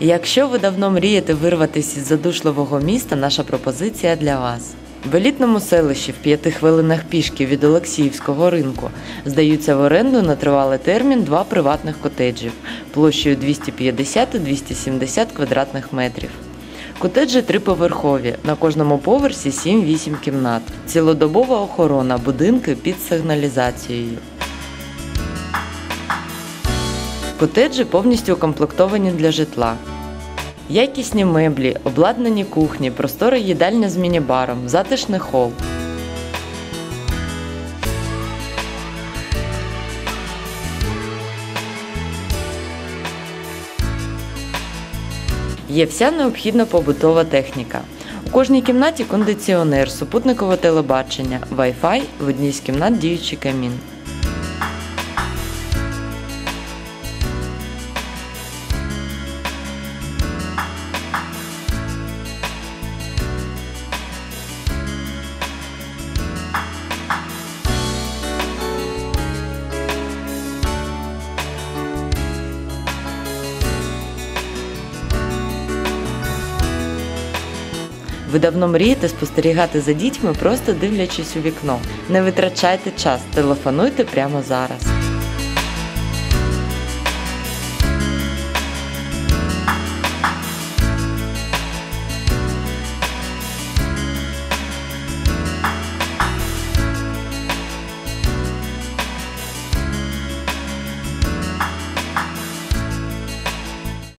Якщо ви давно мрієте вирватися із задушливого міста, наша пропозиція для вас. В елітному селищі в п'яти хвилинах пішки від Олексіївського ринку здаються в оренду на тривалий термін два приватних котеджів площею 250-270 квадратних метрів. Котеджі триповерхові, на кожному поверсі 7-8 кімнат, цілодобова охорона, будинки під сигналізацією. Котеджі повністю укомплектовані для житла. Якісні меблі, обладнані кухні, простора їдальня з міні-баром, затишний хол. Є вся необхідна побутова техніка. У кожній кімнаті кондиціонер, супутникове телебачення, Wi-Fi, в одній з кімнат діючий камін. Ви давно мрієте спостерігати за дітьми, просто дивлячись у вікно. Не витрачайте час, телефонуйте прямо зараз.